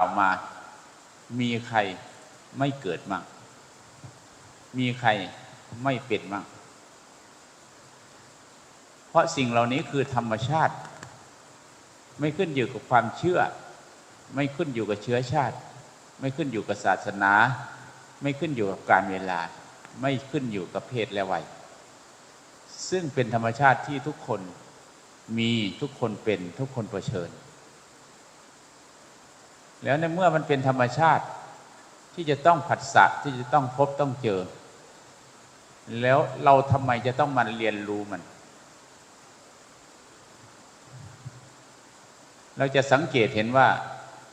ล่าวมา มีใครไม่เกิดมั่งมีใครไม่เป็นมั่งเพราะสิ่งเหล่านี้คือธรรมชาติ ไม่ขึ้นอยู่กับความเชื่อ ไม่ขึ้นอยู่กับเชื้อชาติ ไม่ขึ้นอยู่กับศาสนา ไม่ขึ้นอยู่กับการเวลา ไม่ขึ้นอยู่กับเพศและวัย ซึ่งเป็นธรรมชาติที่ทุกคนมีทุกคนเป็นทุกคนเผชิญ แล้วในเมื่อมันเป็นธรรมชาติ ที่จะต้องผัสสะที่จะต้องพบต้องเจอ แล้วเราทำไมจะต้องมันเรียนรู้มัน เราจะสังเกตเห็นว่า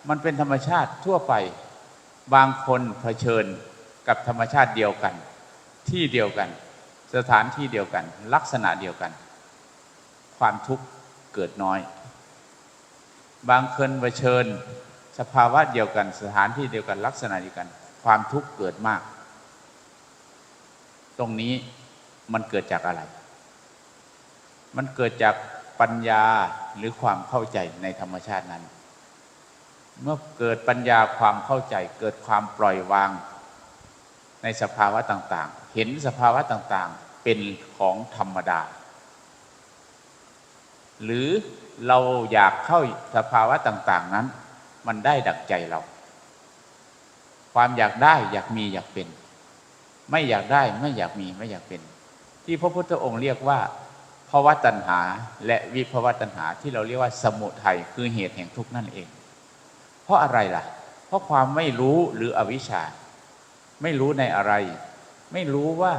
มันเป็นธรรมชาติทั่วไป บางคนเผชิญกับธรรมชาติเดียวกัน ที่เดียวกัน สถานที่เดียวกัน ลักษณะเดียวกัน ความทุกข์เกิดน้อย บางคนเผชิญ สภาวะเดียวกันสถานที่เดียวกันลักษณะเดียวกัน ความทุกข์เกิดมาก ตรงนี้มันเกิดจากอะไร มันเกิดจากปัญญาหรือความเข้าใจในธรรมชาตินั้น เมื่อเกิดปัญญาความเข้าใจ เกิดความปล่อยวางในสภาวะต่างๆ เห็นสภาวะต่างๆ เป็นของธรรมดา หรือเราอยากเข้าสภาวะต่าง ๆนั้น มันได้ดักใจเรา ความอยากได้อยากมีอยากเป็น ไม่อยากได้ไม่อยากมีไม่อยากเป็น ที่พระพุทธองค์เรียกว่าภาวะตัณหาและวิภาวะตัณหาที่เราเรียกว่าสมุทัยคือเหตุแห่งทุกข์นั่นเอง เพราะอะไรล่ะ เพราะความไม่รู้หรืออวิชชา ไม่รู้ในอะไร ไม่รู้ว่า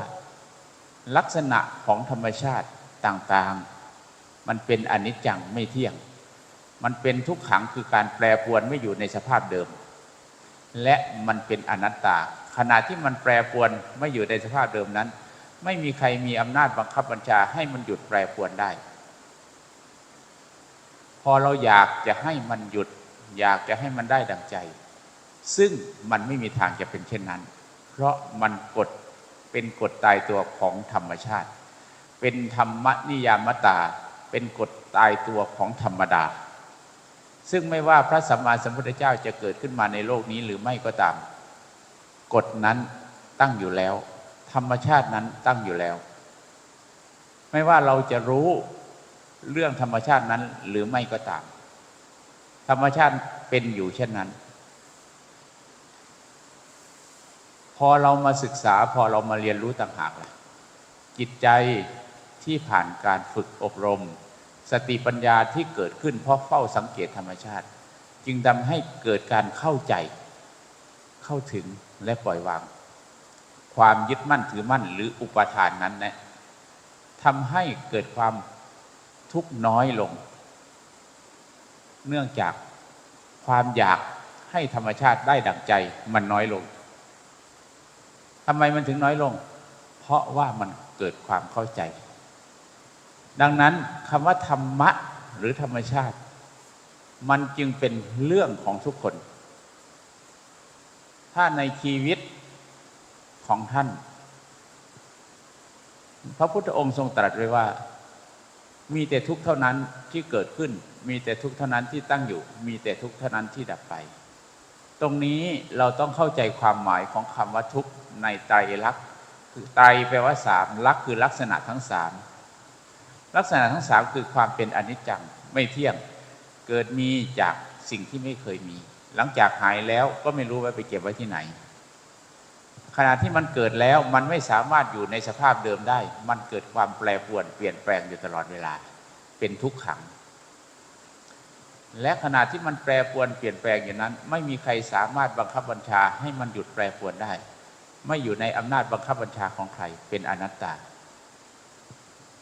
ลักษณะของธรรมชาติต่างๆ มันเป็นอนิจจังไม่เที่ยง มันเป็นทุกขังคือการแปรปรวนไม่อยู่ในสภาพเดิม และมันเป็นอนัตตา ขณะที่มันแปรปรวนไม่อยู่ในสภาพเดิมนั้น ไม่มีใครมีอำนาจบังคับบัญชาให้มันหยุดแปรปรวนได้ พอเราอยากจะให้มันหยุด อยากจะให้มันได้ดังใจ ซึ่งมันไม่มีทางจะเป็นเช่นนั้น เพราะมันกฎเป็นกฎตายตัวของธรรมชาติ เป็นธรรมนิยามตา เป็นกฎตายตัวของธรรมดา ซึ่งไม่ว่าพระสัมมาสัมพุทธเจ้าจะเกิดขึ้นมาในโลกนี้หรือไม่ก็ตาม กฎนั้นตั้งอยู่แล้ว ธรรมชาตินั้นตั้งอยู่แล้ว ไม่ว่าเราจะรู้เรื่องธรรมชาตินั้นหรือไม่ก็ตาม ธรรมชาติเป็นอยู่เช่นนั้น พอเรามาศึกษาพอเรามาเรียนรู้ต่างหากล่ะจิตใจที่ผ่านการฝึกอบรม สติปัญญาที่เกิดขึ้นเพราะเฝ้าสังเกตธรรมชาติ จึงทำให้เกิดการเข้าใจ เข้าถึงและปล่อยวาง ความยึดมั่นถือมั่นหรืออุปทานนั้นนะทำให้เกิดความทุกข์น้อยลง เนื่องจากความอยากให้ธรรมชาติได้ดั่งใจมันน้อยลงทำไมมันถึงน้อยลง เพราะว่ามันเกิดความเข้าใจ ดังนั้นคำว่าธรรมะหรือธรรมชาติ มันจึงเป็นเรื่องของทุกคน ถ้าในชีวิตของท่าน พระพุทธองค์ทรงตรัสไว้ว่า มีแต่ทุกข์เท่านั้นที่เกิดขึ้น มีแต่ทุกข์เท่านั้นที่ตั้งอยู่ มีแต่ทุกข์เท่านั้นที่ดับไป ตรงนี้เราต้องเข้าใจความหมายของคำว่าทุกข์ในไตรลักษณ์คือไตรแปลว่าสามลักษณ์คือลักษณะทั้งสาม ลักษณะทั้งสามคือความเป็นอนิจจังไม่เที่ยง เกิดมีจากสิ่งที่ไม่เคยมี หลังจากหายแล้วก็ไม่รู้ว่าไปเก็บไว้ที่ไหน ขณะที่มันเกิดแล้วมันไม่สามารถอยู่ในสภาพเดิมได้ มันเกิดความแปรปรวนเปลี่ยนแปลงอยู่ตลอดเวลา เป็นทุกขัง และขณะที่มันแปรปรวนเปลี่ยนแปลงอย่างนั้น ไม่มีใครสามารถบังคับบัญชาให้มันหยุดแปรปรวนได้ ไม่อยู่ในอำนาจบังคับบัญชาของใครเป็นอนัตตา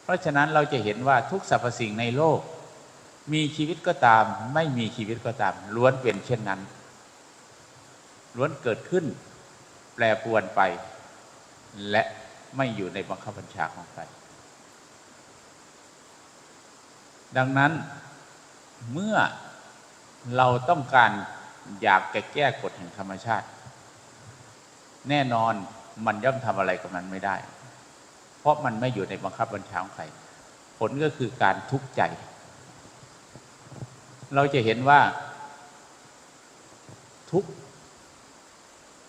เพราะฉะนั้นเราจะเห็นว่าทุกสรรพสิ่งในโลก มีชีวิตก็ตาม ไม่มีชีวิตก็ตาม ล้วนเป็นเช่นนั้น ล้วนเกิดขึ้น แปรปรวนไป และไม่อยู่ในบังคับบัญชาของใครดังนั้นเมื่อเราต้องการอยากจะแก้กฎแห่งธรรมชาติ แน่นอนมันย่อมทำอะไรกับมันไม่ได้ เพราะมันไม่อยู่ในบังคับบัญชาของใคร ผลก็คือการทุกข์ใจ เราจะเห็นว่า ทุกข์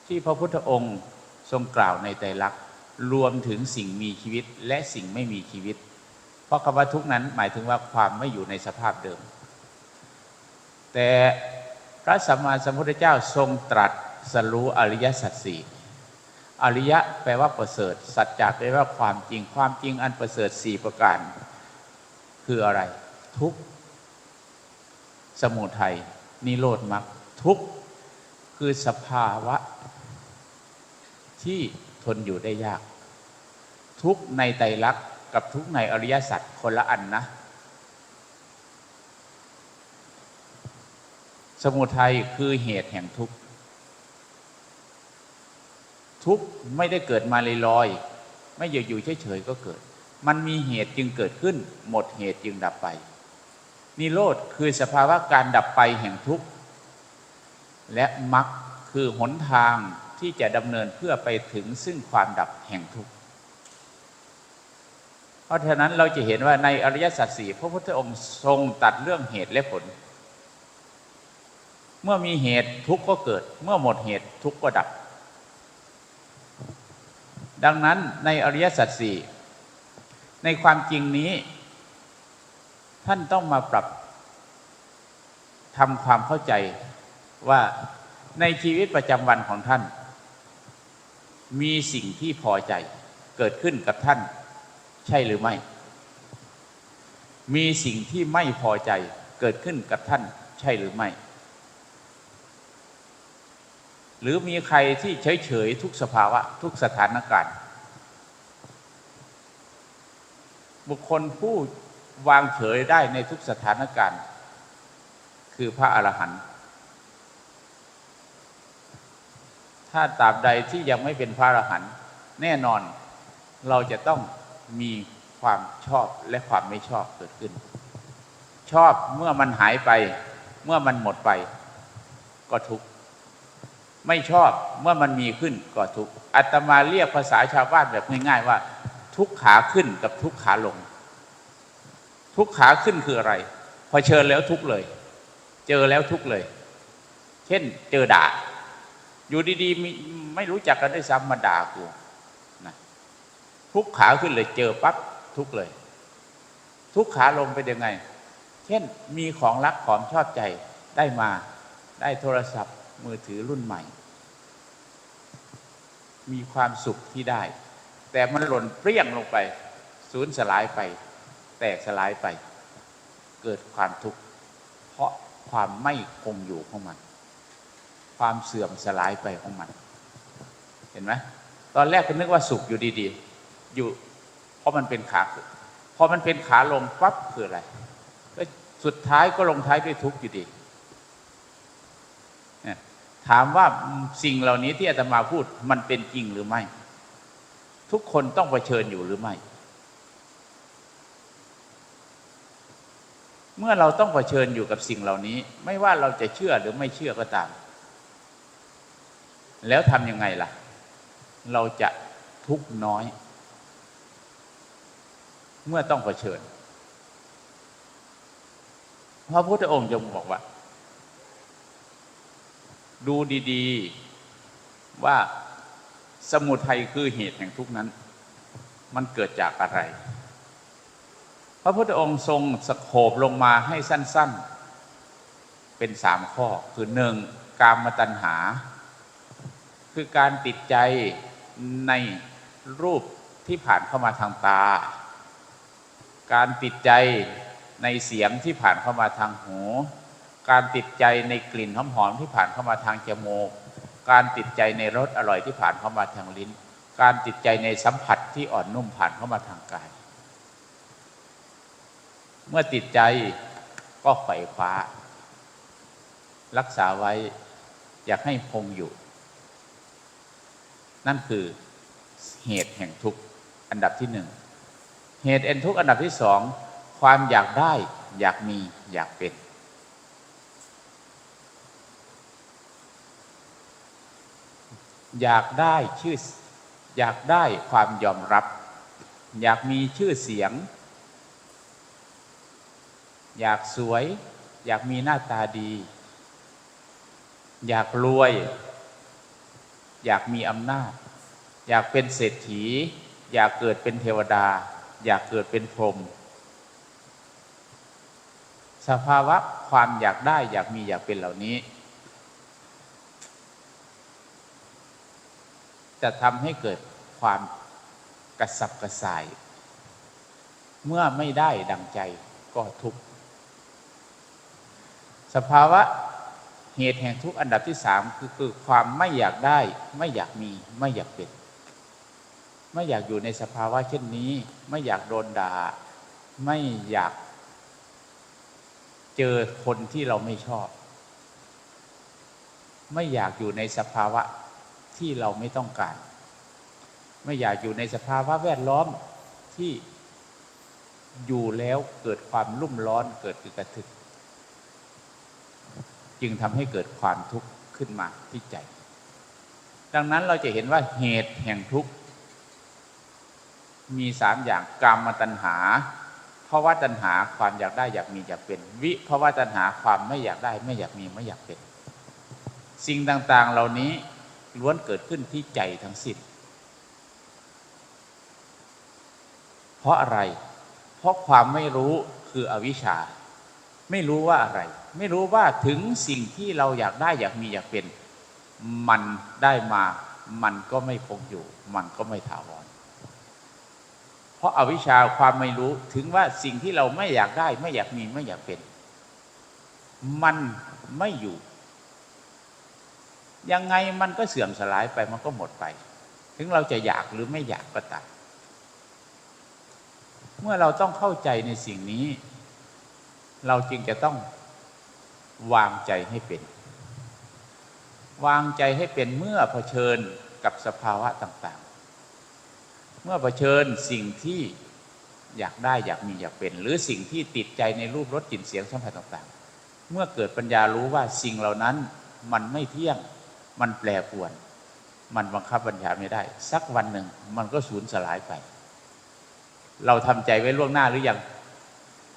ที่พระพุทธองค์ทรงกล่าวในไตรลักษณ์รวมถึงสิ่งมีชีวิตและสิ่งไม่มีชีวิต เพราะคำว่าทุกข์นั้นหมายถึงว่าความไม่อยู่ในสภาพเดิม แต่พระสัมมาสัมพุทธเจ้าทรงตรัสสรู้อริยสัจสี่ อริยะแปลว่าประเสริฐ สัจจะแปลว่าความจริง ความจริงอันประเสริฐสี่ประการ คืออะไร ทุกสมุทัยนิโรธมรรคทุกคือสภาวะ ที่ทนอยู่ได้ยาก ทุกในไตรลักษณ์กับทุกในอริยสัจคนละอันนะ สมุทัยคือเหตุแห่งทุกข์ ทุกข์ไม่ได้เกิดมาลอยๆไม่อยู่ๆเฉยๆก็เกิด มันมีเหตุจึงเกิดขึ้น หมดเหตุจึงดับไป นิโรธคือสภาวะการดับไปแห่งทุกข์และมรรคคือหนทางที่จะดำเนินเพื่อไปถึงซึ่งความดับแห่งทุกข์เพราะฉะนั้นเราจะเห็นว่าในอริยสัจสี่พระพุทธองค์ทรงตัดเรื่องเหตุและผล เมื่อมีเหตุทุกข์ก็เกิด เมื่อหมดเหตุทุกข์ก็ดับ ดังนั้นในอริยสัจสี่ในความจริงนี้ ท่านต้องมาปรับทำความเข้าใจว่าในชีวิตประจำวันของท่าน มีสิ่งที่พอใจเกิดขึ้นกับท่าน ใช่หรือไม่ มีสิ่งที่ไม่พอใจเกิดขึ้นกับท่าน ใช่หรือไม่ หรือมีใครที่เฉยเฉยๆทุกสภาวะ ทุกสถานการณ์ บุคคลผู้วางเฉยได้ในทุกสถานการณ์ คือพระอรหันต์ถ้าตราบใดที่ยังไม่เป็นพระอรหันต์แน่นอนเราจะต้องมีความชอบและความไม่ชอบเกิดขึ้น ชอบเมื่อมันหายไป เมื่อมันหมดไป ก็ทุกข์ ไม่ชอบเมื่อมันมีขึ้นก็ทุกข์อาตมาเรียกภาษาชาวบ้านแบบง่ายๆว่า ทุกขาขึ้นกับทุกขาลง ทุกขาขึ้นคืออะไรพอเชิญแล้วทุกเลย เจอแล้วทุกเลย เช่น เจอด่า อยู่ดีๆไม่รู้จักกันได้วยซ้ำมาด่ากูนะทุกขาขึ้นเลยเจอปั๊บทุกเลย ทุกขาลงไปนยังไง เช่นมีของรักของชอบใจได้มาได้โทรศัพท์ มือถือรุ่นใหม่ มีความสุขที่ได้ แต่มันหล่นเปรี้ยงลงไปสูญสลายไป แตกสลายไป เกิดความทุกข์เพราะความไม่คงอยู่ของมัน ความเสื่อมสลายไปของมัน เห็นไหมตอนแรกก็นึกว่าสุขอยู่ดีๆ อยู่ เพราะมันเป็นขาขึ้นพอมันเป็นขาลงปั๊บคืออะไรก็สุดท้ายก็ลงท้ายด้วยทุกข์อยู่ดี ถามว่าสิ่งเหล่านี้ที่อาตมาพูดมันเป็นจริงหรือไม่ ทุกคนต้องเผชิญอยู่หรือไม่ เมื่อเราต้องเผชิญอยู่กับสิ่งเหล่านี้ ไม่ว่าเราจะเชื่อหรือไม่เชื่อก็ตาม แล้วทำยังไงล่ะ เราจะทุกน้อย เมื่อต้องเผชิญพระพุทธองค์จะบอกว่า ดูดีๆว่าสมุทัยคือเหตุแห่งทุกนั้น มันเกิดจากอะไร พระพุทธองค์ทรงสโคบลงมาให้สั้น ๆ เป็นสามข้อคือหนึ่งกามตัณหา คือการติดใจในรูปที่ผ่านเข้ามาทางตา การติดใจในเสียงที่ผ่านเข้ามาทางหู การติดใจในกลิ่นหอมๆที่ผ่านเข้ามาทางจมูก การติดใจในรสอร่อยที่ผ่านเข้ามาทางลิ้น การติดใจในสัมผัสที่อ่อนนุ่มผ่านเข้ามาทางกาย เมื่อติดใจก็ไขว่คว้า รักษาไว้อยากให้คงอยู่ นั่นคือเหตุแห่งทุกข์อันดับที่หนึ่งเหตุแห่งทุกข์อันดับที่สองความอยากได้อยากมีอยากเป็น อยากได้ชื่ออยากได้ความยอมรับ อยากมีชื่อเสียง อยากสวย อยากมีหน้าตาดี อยากรวย อยากมีอำนาจ อยากเป็นเศรษฐี อยากเกิดเป็นเทวดา อยากเกิดเป็นพรหมสภาวะความอยากได้อยากมีอยากเป็นเหล่านี้ จะทำให้เกิดความกระสับกระส่าย เมื่อไม่ได้ดังใจก็ทุกข์สภาวะเหตุแห่งทุกข์อันดับที่สามคือคือความไม่อยากได้ ไม่อยากมีไม่อยากเป็น ไม่อยากอยู่ในสภาวะเช่นนี้ ไม่อยากโดนด่า ไม่อยาก เจอคนที่เราไม่ชอบ ไม่อยากอยู่ในสภาวะ ที่เราไม่ต้องการ ไม่อยากอยู่ในสภาวะแวดล้อมที่อยู่แล้วเกิดความรุ่มร้อนเกิดกระทึก จึงทำให้เกิดความทุกข์ขึ้นมาที่ใจ ดังนั้นเราจะเห็นว่าเหตุแห่งทุกข์ มีสามอย่างกรรมตัณหาภาวะตัณหาความอยากได้อยากมีอยากเป็น วิภาวะตัณหาความไม่อยากได้ไม่อยากมีไม่อยากเป็น สิ่งต่าง ๆ เหล่านี้ ล้วนเกิดขึ้นที่ใจทั้งสิ้น เพราะอะไร เพราะความไม่รู้คืออวิชชา ไม่รู้ว่าอะไร ไม่รู้ว่าถึงสิ่งที่เราอยากได้อยากมีอยากเป็น มันได้มา มันก็ไม่คงอยู่ มันก็ไม่ถาวร เพราะอาวิชชาความไม่รู้ถึงว่าสิ่งที่เราไม่อยากได้ ไม่อยากมีไม่อยากเป็น มันไม่อยู่ ยังไงมันก็เสื่อมสลายไปมันก็หมดไป ถึงเราจะอยากหรือไม่อยากก็ตามเมื่อเราต้องเข้าใจในสิ่งนี้ เราจึงจะต้องวางใจให้เป็น วางใจให้เป็นเมื่อเผชิญกับสภาวะต่างๆ เมื่อเผชิญสิ่งที่อยากได้อยากมีอยากเป็น หรือสิ่งที่ติดใจในรูปรสกลิ่นเสียงสัมผัสต่างๆ เมื่อเกิดปัญญารู้ว่าสิ่งเหล่านั้นมันไม่เที่ยง มันแปรปรวน มันบังคับบัญชาไม่ได้ สักวันหนึ่งมันก็สูญสลายไป เราทำใจไว้ล่วงหน้าหรือยัง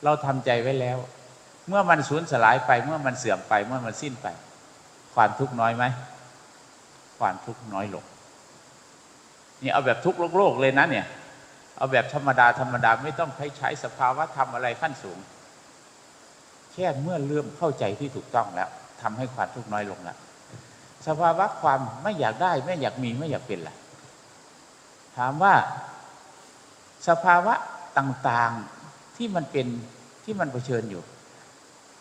เราทำใจไว้แล้ว เมื่อมันสูญสลายไป เมื่อมันเสื่อมไป เมื่อมันสิ้นไป ความทุกข์น้อยไหมความทุกข์น้อยลงนี่เอาแบบทุกข์โลกเลยนะเนี่ย เอาแบบธรรมดาธรรมดาไม่ต้องใช้ใช้สภาวะธรรมอะไรขั้นสูง แค่เมื่อเริ่มเข้าใจที่ถูกต้องแล้วทำให้ความทุกข์น้อยลงแล้ว สภาวะความไม่อยากได้ ไม่อยากมีไม่อยากเป็นล่ะ ถามว่าสภาวะต่างๆที่มันเป็นที่มันเผชิญอยู่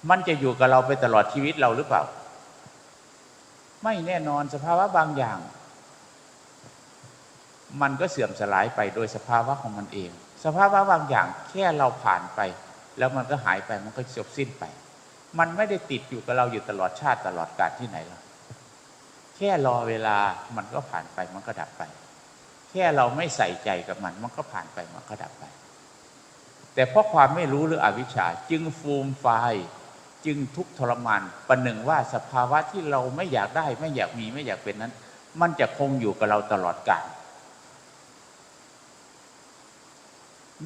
มันจะอยู่กับเราไปตลอดชีวิตเราหรือเปล่า ไม่แน่นอนสภาวะบางอย่าง มันก็เสื่อมสลายไปโดยสภาวะของมันเอง สภาวะบางอย่างแค่เราผ่านไป แล้วมันก็หายไปมันก็จบสิ้นไป มันไม่ได้ติดอยู่กับเราอยู่ตลอดชาติตลอดกาลที่ไหนหรอก แค่รอเวลามันก็ผ่านไปมันก็ดับไป แค่เราไม่ใส่ใจกับมัน มันก็ผ่านไปมันก็ดับไป แต่เพราะความไม่รู้หรืออวิชชาจึงฟูมไฟจึงทุกทรมานประหนึ่งว่าสภาวะที่เราไม่อยากได้ไม่อยากมีไม่อยากเป็นนั้น มันจะคงอยู่กับเราตลอดกาล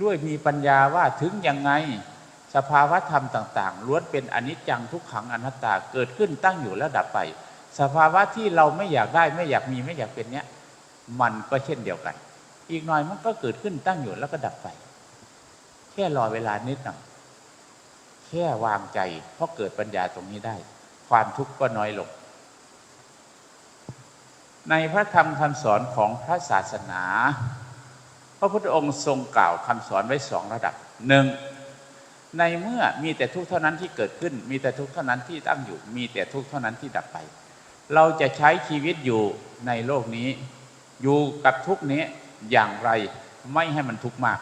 ด้วยมีปัญญาว่าถึงยังไงสภาวะธรรมต่าง ๆล้วนเป็นอนิจจังทุกขังอนัตตาเกิดขึ้นตั้งอยู่แล้วดับไป สภาวะที่เราไม่อยากได้ไม่อยากมีไม่อยากเป็นเนี้ยมันก็เช่นเดียวกัน อีกหน่อยมันก็เกิดขึ้นตั้งอยู่แล้วก็ดับไป แค่รอเวลานิดหน่อยแค่วางใจ เพราะเกิดปัญญาตรงนี้ได้ ความทุกข์ก็น้อยลง ในพระธรรมคำสอนของพระศาสนา พระพุทธองค์ทรงกล่าวคำสอนไว้สองระดับหนึ่งในเมื่อมีแต่ทุกข์เท่านั้นที่เกิดขึ้น มีแต่ทุกข์เท่านั้นที่ตั้งอยู่ มีแต่ทุกข์เท่านั้นที่ดับไป เราจะใช้ชีวิตอยู่ในโลกนี้ อยู่กับทุกนี้อย่างไรไม่ให้มันทุกข์มาก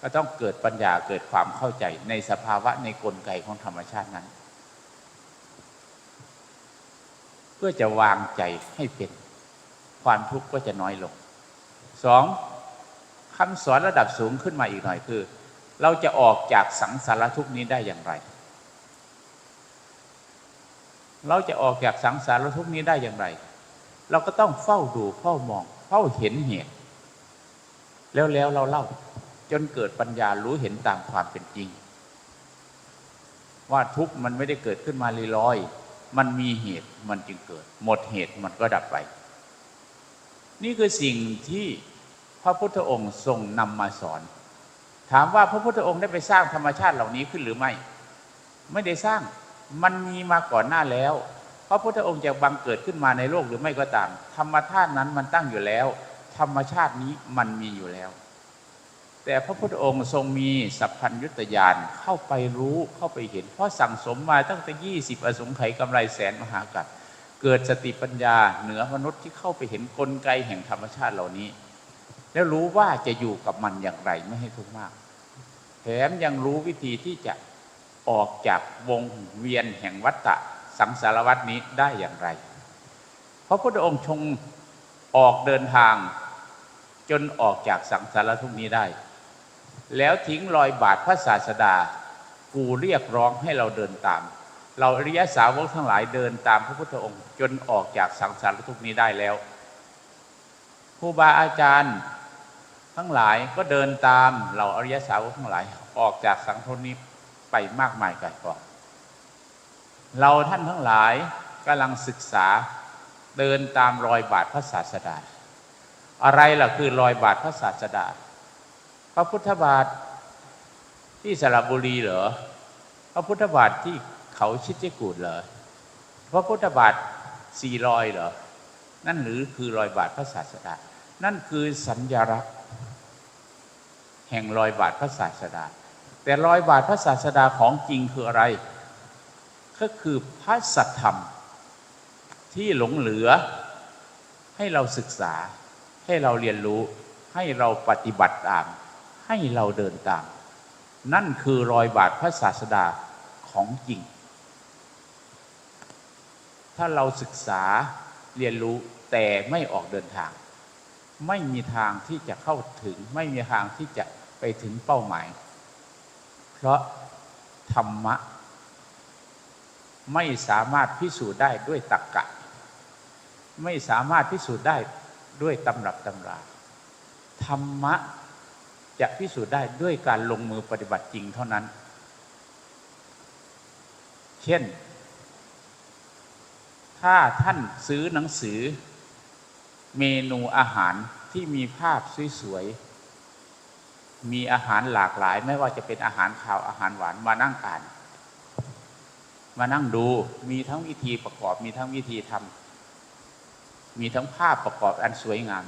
ก็ต้องเกิดปัญญาเกิดความเข้าใจในสภาวะในกลไกของธรรมชาตินั้น เพื่อจะวางใจให้เป็นความทุกข์ก็จะน้อยลงสองคำสอนระดับสูงขึ้นมาอีกหน่อยคือ เราจะออกจากสังสารทุกข์นี้ได้อย่างไร เราจะออกจากสังสารทุกข์นี้ได้อย่างไร เราก็ต้องเฝ้าดูเฝ้ามองเฝ้าเห็นเหตุแล้วแล้วเราเล่า จนเกิดปัญญารู้เห็นตามความเป็นจริง ว่าทุกข์มันไม่ได้เกิดขึ้นมาลอยๆมันมีเหตุมันจึงเกิด หมดเหตุมันก็ดับไป นี่คือสิ่งที่พระพุทธองค์ทรงนำมาสอน ถามว่าพระพุทธองค์ได้ไปสร้างธรรมชาติเหล่านี้ขึ้นหรือไม่ ไม่ได้สร้าง มันมีมาก่อนหน้าแล้วพระพุทธองค์จะบังเกิดขึ้นมาในโลกหรือไม่ก็ตาม ธรรมชาตินั้นมันตั้งอยู่แล้ว ธรรมชาตินี้มันมีอยู่แล้ว แต่พระพุทธองค์ทรงมีสัพพัญยุตยานเข้าไปรู้เข้าไปเห็น เพราะสั่งสมมาตั้งแต่ยี่สิบอสงไขยกำไรแสนมหากัปเกิดสติปัญญาเหนือมนุษย์ที่เข้าไปเห็นกลไกแห่งธรรมชาติเหล่านี้ แล้วรู้ว่าจะอยู่กับมันอย่างไรไม่ให้ทุกข์มาก แถมยังรู้วิธีที่จะ ออกจากวงเวียนแห่งวัฏฏะสังสารวัฏนี้ได้อย่างไรเพราะพระพุทธองค์ทรงออกเดินทางจนออกจากสังสารทุกนี้ได้ แล้วทิ้งรอยบาทพระศาสดา กูเรียกร้องให้เราเดินตาม เราอริยสาวกทั้งหลายเดินตามพระพุทธองค์ จนออกจากสังสารทุกนี้ได้แล้วครูบาอาจารย์ทั้งหลายก็เดินตามเราอริยสาวกทั้งหลายออกจากสังคมนี้ ไปมากมายไกลกองเราท่านทั้งหลายกำลังศึกษาเดินตามรอยบาทพระศาสดา อะไรล่ะคือรอยบาทพระศาสดา พระพุทธบาทที่สระบุรีเหรอ พระพุทธบาทที่เขาชิดเจกูดเหรอ พระพุทธบาทสี่รอยเหรอ นั่นหรือคือรอยบาทพระศาสดา นั่นคือสัญญลักษณ์แห่งรอยบาทพระศาสดา แต่รอยบาทพระศาสดาของจริงคืออะไร ก็คือพระสัทธรรม ที่หลงเหลือ ให้เราศึกษา ให้เราเรียนรู้ ให้เราปฏิบัติตาม ให้เราเดินตาม นั่นคือรอยบาทพระศาสดาของจริง ถ้าเราศึกษาเรียนรู้แต่ไม่ออกเดินทาง ไม่มีทางที่จะเข้าถึง ไม่มีทางที่จะไปถึงเป้าหมาย เพราะธรรมะ ไม่สามารถพิสูจน์ได้ด้วยตรรกกะ ไม่สามารถพิสูจน์ได้ด้วยตำรับตำรา ธรรมะจะพิสูจน์ได้ด้วยการลงมือปฏิบัติจริงเท่านั้น เช่น ถ้าท่านซื้อหนังสือเมนูอาหารที่มีภาพสวยๆ มีอาหารหลากหลาย ไม่ว่าจะเป็นอาหารขาวอาหารหวานมานั่งอ่าน มานั่งดูมีทั้งวิธีประกอบ มีทั้งวิธีทำมีทั้งภาพประกอบอันสวยงาม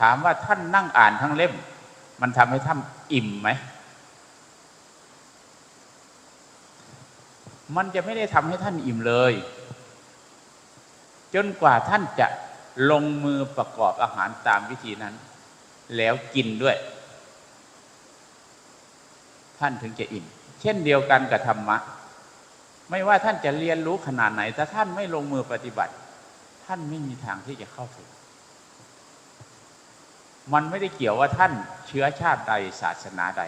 ถามว่าท่านนั่งอ่านทั้งเล่ม มันทำให้ท่านอิ่มไหมมันจะไม่ได้ทำให้ท่านอิ่มเลย จนกว่าท่านจะลงมือประกอบอาหารตามวิธีนั้น แล้วกินด้วย ท่านถึงจะอิ่ม เช่นเดียวกันกับธรรมะ ไม่ว่าท่านจะเรียนรู้ขนาดไหนถ้าท่านไม่ลงมือปฏิบัติ ท่านไม่มีทางที่จะเข้าถึง มันไม่ได้เกี่ยวว่าท่านเชื้อชาติใดศาสนาใด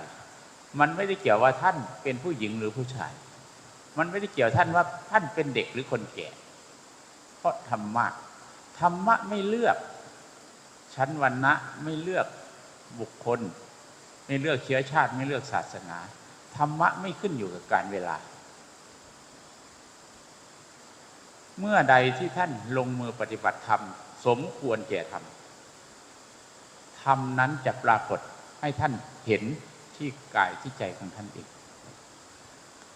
มันไม่ได้เกี่ยวว่าท่านเป็นผู้หญิงหรือผู้ชาย มันไม่ได้เกี่ยวท่านว่าท่านเป็นเด็กหรือคนแก่ เพราะธรรมะธรรมะไม่เลือกชั้นวรรณะไม่เลือกบุคคล ไม่เลือกเชื้อชาติไม่เลือกศาสนา ธรรมะไม่ขึ้นอยู่กับการเวลา เมื่อใดที่ท่านลงมือปฏิบัติธรรม สมควรแก่ธรรมธรรมนั้นจะปรากฏให้ท่านเห็นที่กายที่ใจของท่านเอง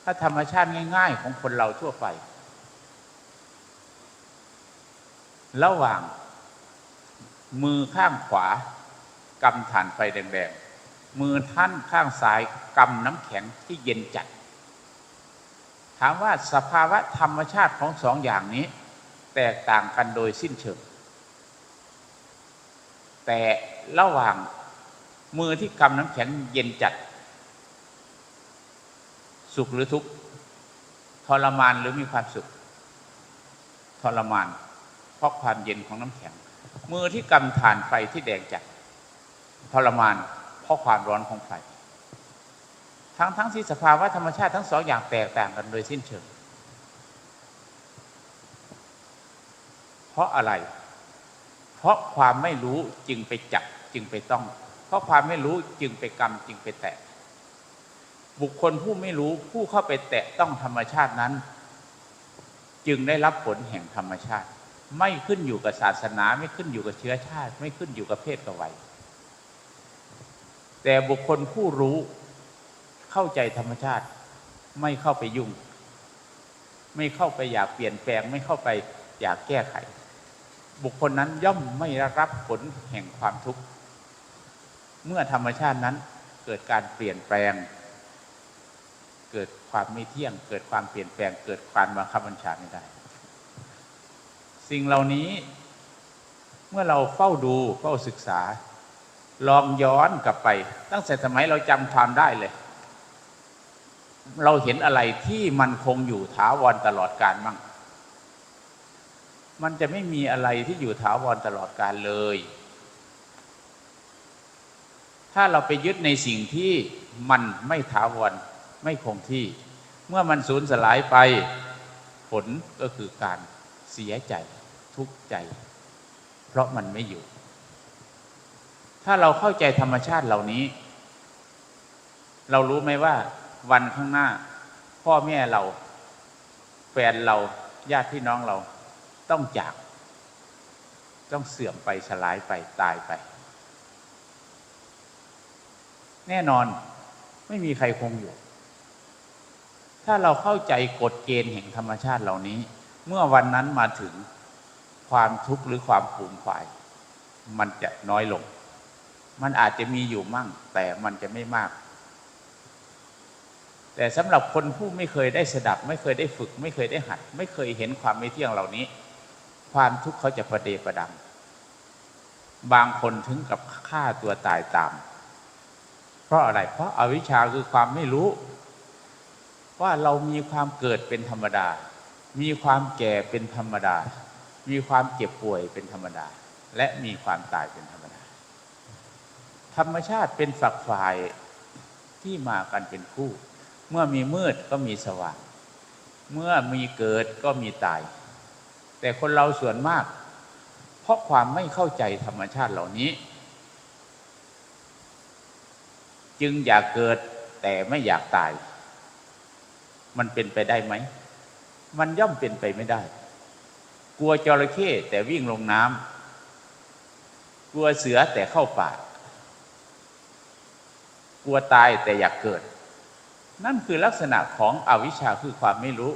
ถ้าธรรมชาติง่าย ๆ ของคนเราทั่วไป ระหว่างมือข้างขวา กำฐานไฟแดงๆ มือท่านข้างซ้ายกำน้ำแข็งที่เย็นจัด ถามว่าสภาวะธรรมชาติของสองอย่างนี้ แตกต่างกันโดยสิ้นเชิง แต่ระหว่างมือที่กำน้ำแข็งเย็นจัด สุขหรือทุกข์ทรมานหรือมีความสุข ทรมาน เพราะความเย็นของน้ำแข็ง มือที่กำฐานไฟที่แดงจัดทรมาน เพราะความร้อนของไฟทั้งทั้งที่สภาวะธรรมชาติทั้งสองอย่างแตกต่างกันโดยสิ้นเชิง เพราะอะไร เพราะความไม่รู้จึงไปจับจึงไปต้อง เพราะความไม่รู้จึงไปกรรมจึงไปแตะ บุคคลผู้ไม่รู้ผู้เข้าไปแตะต้องธรรมชาตินั้น จึงได้รับผลแห่งธรรมชาติ ไม่ขึ้นอยู่กับศาสนา ไม่ขึ้นอยู่กับเชื้อชาติ ไม่ขึ้นอยู่กับเพศกับวัย แต่บุคคลผู้รู้เข้าใจธรรมชาติ ไม่เข้าไปยุ่ง ไม่เข้าไปอยากเปลี่ยนแปลง ไม่เข้าไปอยากแก้ไข บุคคลนั้นย่อมไม่รับผลแห่งความทุกข์ เมื่อธรรมชาตินั้นเกิดการเปลี่ยนแปลง เกิดความไม่เที่ยง เกิดความเปลี่ยนแปลง เกิดความบังคับบัญชาไม่ได้ สิ่งเหล่านี้เมื่อเราเฝ้าดูเฝ้าศึกษา ลองย้อนกลับไป ตั้งแต่สมัยเราจำความได้เลย เราเห็นอะไรที่มันคงอยู่ถาวรตลอดกาลบ้างมันจะไม่มีอะไรที่อยู่ถาวรตลอดกาลเลย ถ้าเราไปยึดในสิ่งที่มันไม่ถาวรไม่คงที่ เมื่อมันสูญสลายไป ผลก็คือการเสียใจทุกข์ใจ เพราะมันไม่อยู่ ถ้าเราเข้าใจธรรมชาติเหล่านี้ เรารู้ไหมว่า วันข้างหน้า พ่อแม่เรา แฟนเราญาติพี่น้องเรา ต้องจาก ต้องเสื่อมไปสลายไปตายไป แน่นอนไม่มีใครคงอยู่ ถ้าเราเข้าใจกฎเกณฑ์แห่งธรรมชาติเหล่านี้ เมื่อวันนั้นมาถึงความทุกข์หรือความผูมฝ่าย มันจะน้อยลง มันอาจจะมีอยู่มั่ง แต่มันจะไม่มาก แต่สำหรับคนผู้ไม่เคยได้สดับ ไม่เคยได้ฝึก ไม่เคยได้หัด ไม่เคยเห็นความไม่เที่ยงเหล่านี้ ความทุกข์เขาจะประเดประดัง บางคนถึงกับฆ่าตัวตายตาม เพราะอะไร เพราะอาวิชชาคือความไม่รู้ ว่าเรามีความเกิดเป็นธรรมดา มีความแก่เป็นธรรมดา มีความเจ็บป่วยเป็นธรรมดา และมีความตายเป็นธรรมดา ธรรมชาติเป็นฝักฝ่ายที่มากันเป็นคู่ เมื่อมีมืดก็มีสว่าง เมื่อมีเกิดก็มีตาย แต่คนเราส่วนมาก เพราะความไม่เข้าใจธรรมชาติเหล่านี้ จึงอยากเกิดแต่ไม่อยากตาย มันเป็นไปได้ไหม มันย่อมเป็นไปไม่ได้ กลัวจระเข้แต่วิ่งลงน้ำกลัวเสือแต่เข้าป่า กลัวตายแต่อยากเกิด นั่นคือลักษณะของอวิชชาคือความไม่รู้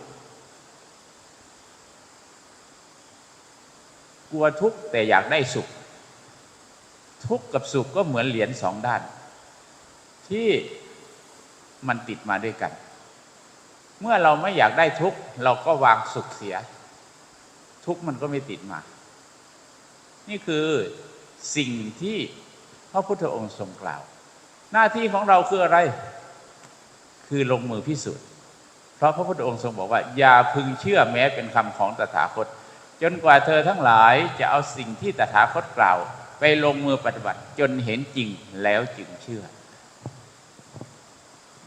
กลัวทุกข์แต่อยากได้สุข ทุกข์กับสุขก็เหมือนเหรียญสองด้าน ที่มันติดมาด้วยกัน เมื่อเราไม่อยากได้ทุกข์เราก็วางสุขเสีย ทุกข์มันก็ไม่ติดมา นี่คือสิ่งที่พระพุทธองค์ทรงกล่าว หน้าที่ของเราคืออะไร คือลงมือพิสูจน์ เพราะพระพุทธองค์ทรงบอกว่า อย่าพึงเชื่อแม้เป็นคำของตถาคต จนกว่าเธอทั้งหลายจะเอาสิ่งที่ตถาคตกล่าว ไปลงมือปฏิบัติ จนเห็นจริงแล้วจึงเชื่อ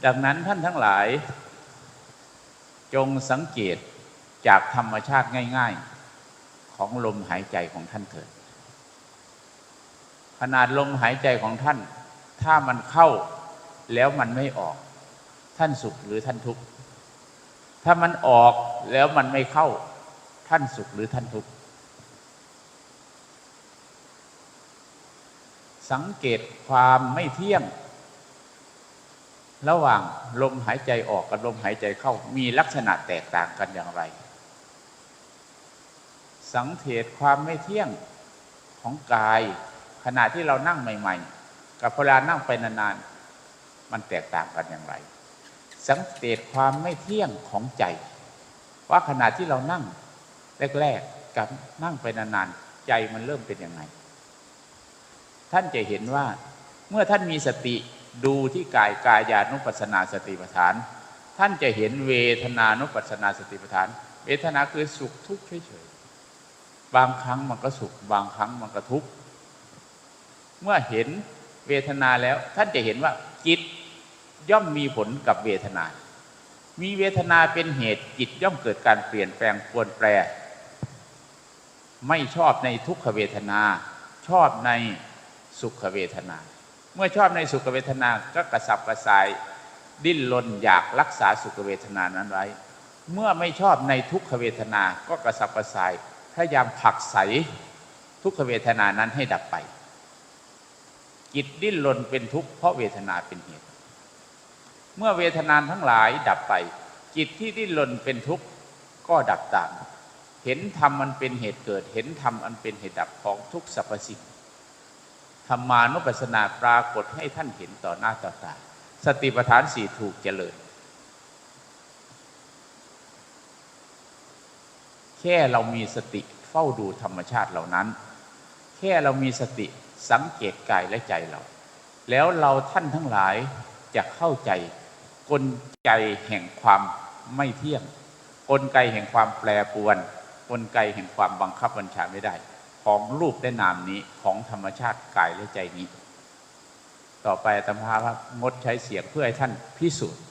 ดังนั้นท่านทั้งหลาย จงสังเกตจากธรรมชาติง่าย ๆ ของลมหายใจของท่านเถิดขนาดลมหายใจของท่าน ถ้ามันเข้าแล้วมันไม่ออก ท่านสุขหรือท่านทุกข์ถ้ามันออกแล้วมันไม่เข้า ท่านสุขหรือท่านทุกข์สังเกตความไม่เที่ยง ระหว่างลมหายใจออกกับลมหายใจเข้ามีลักษณะแตกต่างกันอย่างไร สังเกตความไม่เที่ยงของกาย ขณะที่เรานั่งใหม่ ๆ กับเวลานั่งไปนานๆ มันแตกต่างกันอย่างไร สังเกตความไม่เที่ยงของใจ ว่าขณะที่เรานั่งแรกๆ กับนั่งไปนานๆ ใจมันเริ่มเป็นยังไง ท่านจะเห็นว่าเมื่อท่านมีสติดูที่กายกายานุปัสสนาสติปัฏฐาน ท่านจะเห็นเวทนานุปัสสนาสติปัฏฐาน เวทนาคือสุขทุกข์เฉยๆ บางครั้งมันก็สุข บางครั้งมันก็ทุกข์ เมื่อเห็น เวทนาแล้ว ท่านจะเห็นว่าจิตย่อมมีผลกับเวทนา มีเวทนาเป็นเหตุจิตย่อมเกิดการเปลี่ยนแปลงปวนแปร ไม่ชอบในทุกขเวทนา ชอบในสุขเวทนา เมื่อชอบในสุขเวทนาก็กระสับกระส่าย ดิ้นรนอยากรักษาสุขเวทนานั้นไว้ เมื่อไม่ชอบในทุกขเวทนา ก็กระสับกระส่ายพยายามผลักไสทุกขเวทนานั้นให้ดับไป จิตดิ้นรนเป็นทุกข์เพราะเวทนาเป็นเหตุ เมื่อเวทนานทั้งหลายดับไป จิตที่ดิ้นรนเป็นทุกข์ก็ดับตาม เห็นธรรมมันเป็นเหตุเกิด เห็นธรรมอันเป็นเหตุดับของทุกสรรพสิ่งธรรมานุปัสสนาปรากฏให้ท่านเห็นต่อหน้าต่อตาสติปัฏฐานสี่ถูกเจริญ แค่เรามีสติเฝ้าดูธรรมชาติเหล่านั้น แค่เรามีสติ สังเกตกายและใจเรา แล้วเราท่านทั้งหลายจะเข้าใจกลไกแห่งความไม่เที่ยง กลไกแห่งความแปรปรวน กลไกแห่งความบังคับบัญชาไม่ได้ ของรูปและนามนี้ของธรรมชาติกายและใจนี้ ต่อไปอาตมาว่างดใช้เสียงเพื่อให้ท่านพิสูจน์